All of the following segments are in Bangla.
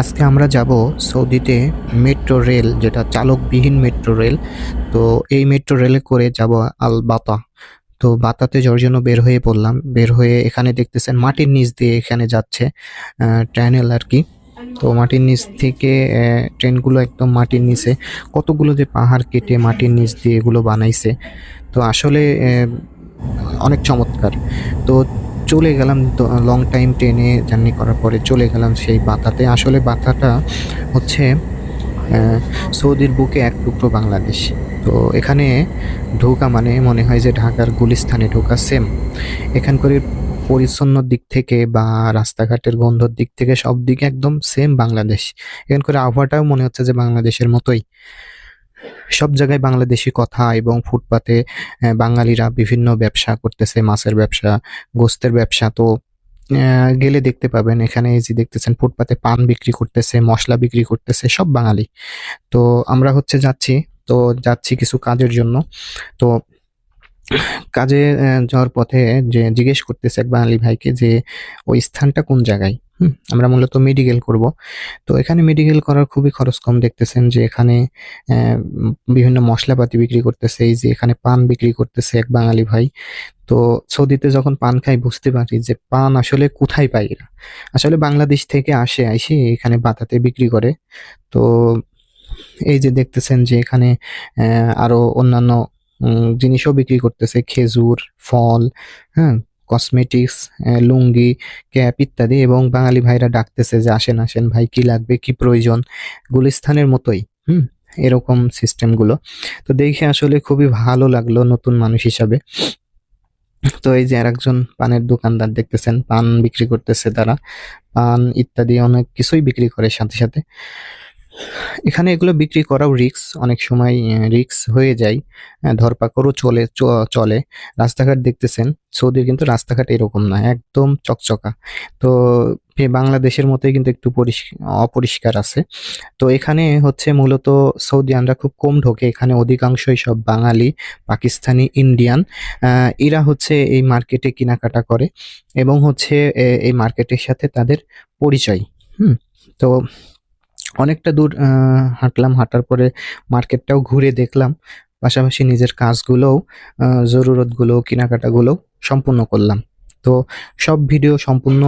আজকে আমরা যাব সৌদিতে মেট্রো রেল যেটা চালকবিহীন মেট্রো রেল তো এই মেট্রো রেলে করে যাব আল বাতা তো বাতাতে যাওয়ার জন্য বের হয়ে পড়লাম। বের হয়ে এখানে দেখতেছেন মাটির নিচ দিয়ে এখানে যাচ্ছে ট্রেনেল আর কি। তো মাটির নিচ থেকে ট্রেনগুলো একদম মাটির নিচে। কতগুলো যে পাহাড় কেটে মাটির নিচ দিয়ে এগুলো বানাইছে। তো আসলে অনেক চমৎকার। তো চলে গেলাম লং টাইম ট্রেনে জার্নি করার পরে চলে গেলাম সেই বাতাতে আসলে বাতাটা হচ্ছে সৌদির বুকে এক টুকরো বাংলাদেশ। তো এখানে ঢোকা মানে মনে হয় যে ঢাকার গুলিস্থানে ঢোকা সেম এখানকার পরিচ্ছন্ন দিক থেকে বা রাস্তাঘাটের গন্ধর দিক থেকে সব দিকে একদম সেম বাংলাদেশ। এখানকার আবহাওয়াটাও মনে হচ্ছে যে বাংলাদেশের মতোই। সব জায়গায় বাংলাদেশি কথা এবং ফুটপাতে বাঙালিরা বিভিন্ন ব্যবসা করতেছে, মাছের ব্যবসা, গোস্তের ব্যবসা। তো গেলে দেখতে পাবেন, এখানে যে দেখতেছেন, ফুটপাতে পান বিক্রি করতেছে, মশলা বিক্রি করতেছে, সব বাঙালি। তো, আমরা হচ্ছে যাচ্ছি, তো যাচ্ছি কিছু কাজের জন্য। তো, কাজে যাওয়ার পথে যে জিজ্ঞেস করতেছে এক বাঙালি ভাইকে যে, ওই স্থানটা কোন জায়গায়? হুম আমরা মূলত মেডিকেল করব। তো এখানে মেডিকেল করার খুবই খরচ কম দেখতেছেন যে এখানে বিভিন্ন মশলাপাতি বিক্রি করতেছে এই যে এখানে পান বিক্রি করতেছে এক বাঙালি ভাই। তো সৌদিতে যখন পান খাই বুঝতে পারি যে পান আসলে কোথায় পাই এরা। আসলে বাংলাদেশ থেকে আসে এসে এখানে বাতাতে বিক্রি করে। তো এই যে দেখতেছেন যে এখানে আহ, আরও অন্যান্য জিনিসও বিক্রি করতেছে খেজুর ফল হ্যাঁ কসমেটিক্স লুঙ্গি, ক্যাপ ইত্যাদি এবং বাঙালি ভাইরা ডাকতেছে যে, আসেন আসেন ভাই, কি লাগবে, কি প্রয়োজন? গুলিস্থানের মতোই, হুম, এরকম সিস্টেমগুলো তো দেখে আসলে খুবই ভালো লাগল নতুন মানুষ হিসাবে। তো এই যে আরেকজন পানের দোকানদার দেখতেছেন, পান বিক্রি করতেছে তারা। পান ইত্যাদি অনেক কিছুই বিক্রি করে সাথে সাথে। এখানে এগুলো বিক্রি করাও রিক্স অনেক সময় রিক্স হয়ে যায়। ধরপাকড়ও চলে চলে। রাস্তাঘাট দেখতেছেন, সৌদির কিন্তু রাস্তাঘাট এরকম না, একদম চকচকা। তো বাংলাদেশের মতোই কিন্তু একটু পরিষ্কার অপরিষ্কার আছে। তো এখানে হচ্ছে মূলত সৌদিয়ানরা খুব কম ঢোকে, এখানে অধিকাংশই সব বাঙালি, পাকিস্তানি, ইন্ডিয়ান। এরা হচ্ছে এই মার্কেটে কেনাকাটা করে এবং হচ্ছে এই মার্কেটের সাথে তাদের পরিচয়। হুম, তো অনেকটা দূর হাঁটলাম, হাঁটার পরে মার্কেটটাও ঘুরে দেখলাম। পাশাপাশি নিজের কাজগুলোও জরুরতগুলো কেনাকাটাগুলো সম্পূর্ণ করলাম। তো সব ভিডিও সম্পূর্ণ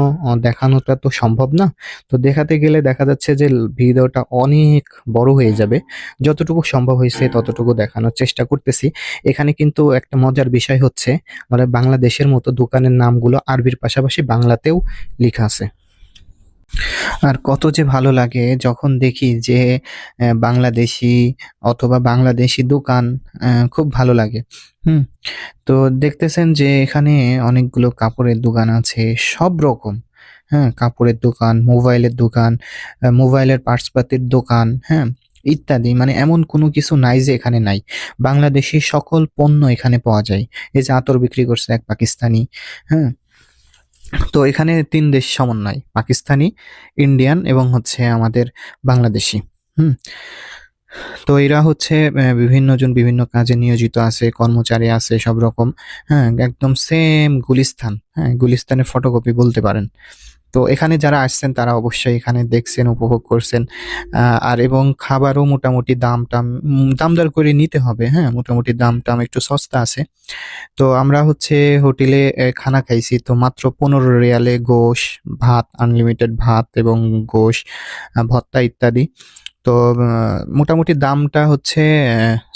দেখানোটা তো সম্ভব না। তো দেখাতে গেলে দেখা যাচ্ছে যে ভিডিওটা অনেক বড় হয়ে যাবে। যতটুকু সম্ভব হয়েছে ততটুকু দেখানোর চেষ্টা করতেছি। এখানে কিন্তু একটা মজার বিষয় হচ্ছে মানে বাংলাদেশের মতো দোকানের নামগুলো আরবির পাশাপাশি বাংলাতেও লেখা আছে। আর কত যে ভালো লাগে যখন দেখি যে বাংলাদেশি অথবা বাংলাদেশি দোকান খুব ভালো লাগে। হুম, তো দেখতেছেন যে এখানে অনেকগুলো কাপড়ের দোকান আছে, সব রকম। হ্যাঁ কাপড়ের দোকান, মোবাইলের দোকান মোবাইলের পার্টসপাতির দোকান হ্যাঁ ইত্যাদি। মানে এমন কোনো কিছু নাই যে এখানে নাই। বাংলাদেশি সকল পণ্য এখানে পাওয়া যায়। এই যে আতর বিক্রি করছে এক পাকিস্তানি হ্যাঁ তো এখানে তিন দেশ সমন্বয়, পাকিস্তানি, ইন্ডিয়ান এবং হচ্ছে আমাদের বাংলাদেশি। হুম। তো এরা হচ্ছে বিভিন্ন জন বিভিন্ন কাজে নিয়োজিত আছে, কর্মচারী আছে, সব রকম। হ্যাঁ একদম সেম গুলিস্তান। হ্যাঁ গুলিস্তানের ফটোকপি বলতে পারেন। তো এখানে যারা আসছেন, তারা অবশ্যই এখানে দেখছেন, উপভোগ করছেন। আর এবং খাবারও মোটামুটি দাম টাম দামদার করে নিতে হবে হ্যাঁ? মোটামুটি দাম টাম একটু সস্তা আছে। তো আমরা হচ্ছে হোটেলে খানা খাইছি। তো মাত্র পনেরো রিয়ালে গোশ, ভাত, আনলিমিটেড ভাত এবং গোশ ভত্তা ইত্যাদি। তো মোটামুটি দামটা হচ্ছে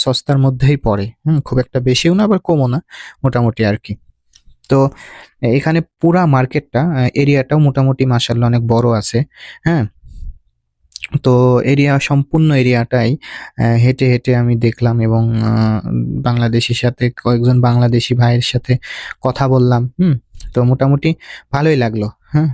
সস্তার মধ্যেই পড়ে। হুম, খুব একটা বেশিও না, আবার কমও না, মোটামুটি আর কি। তো এখানে পুরা মার্কেটটা এরিয়াটাও মোটামুটি মাসাল্লাহ অনেক বড় আছে হ্যাঁ? তো এরিয়া, সম্পূর্ণ এরিয়াটাই হেঁটে হেঁটে আমি দেখলাম এবং বাংলাদেশির সাথে, কয়েকজন বাংলাদেশি ভাইয়ের সাথে কথা বললাম, হুম? তো মোটামুটি ভালোই লাগল হ্যাঁ?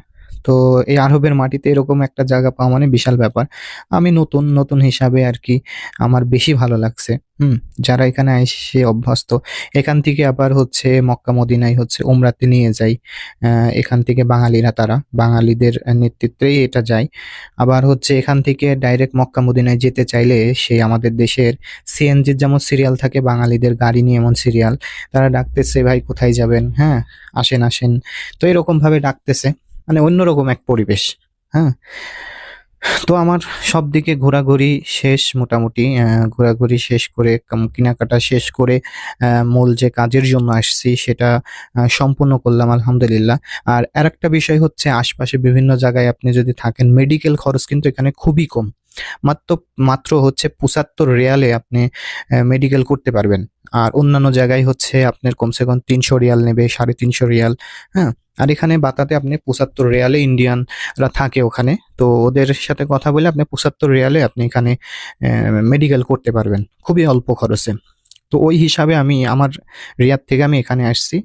তো এই আরবের মাটিতে এরকম একটা জায়গা পাওয়া মানে বিশাল ব্যাপার। আমি নতুন নতুন হিসাবে আর কি আমার বেশি ভালো লাগছে। হুম, যারা এখানে এসে অভ্যস্ত, এখান থেকে আবার হচ্ছে মক্কা মদিনায় হচ্ছে উমরাতে নিয়ে যাই। এখান থেকে বাঙালিরা তারা, বাঙালিদের নেতৃত্বেই এটা যায়। আবার হচ্ছে এখান থেকে ডাইরেক্ট মক্কা মদিনায় যেতে চাইলে সে আমাদের দেশের সিএনজির যেমন সিরিয়াল থাকে, বাঙালিদের গাড়ি নিয়ে এমন সিরিয়াল তারা ডাকতেছে, ভাই, কোথায় যাবেন? হ্যাঁ আসেন আসেন। তো এরকম ভাবে ডাকতেছে। মানে অন্যরকম এক পরিবেশ হ্যাঁ? তো আমার সব দিকে ঘোরাঘুরি শেষ মোটামুটি ঘোরাঘুরি শেষ করে কেনাকাটা শেষ করে মূল যে কাজের জন্য আসছি সেটা সম্পূর্ণ করলাম আলহামদুলিল্লাহ। আর আরেকটা বিষয় হচ্ছে আশপাশে বিভিন্ন জায়গায় আপনি যদি থাকেন মেডিকেল খরচ কিন্তু এখানে খুবই কম। মাত্র মাত্র হচ্ছে পঁচাত্তর রিয়ালে আপনি মেডিকেল করতে পারবেন। আর অন্যান্য জায়গায় হচ্ছে আপনার কমসে কম তিনশো রিয়াল নেবে, সাড়ে তিনশো রিয়াল হ্যাঁ? আর এখানে বাতাতে আপনি পঁচাত্তর রেয়ালে ইন্ডিয়ানরা থাকে ওখানে। তো ওদের সাথে কথা বলে আপনি পঁচাত্তর রেয়ালে আপনি এখানে মেডিকেল করতে পারবেন। খুবই অল্প খরচে। তো ওই হিসাবে আমি আমার রিয়াদ থেকে আমি এখানে আসছি।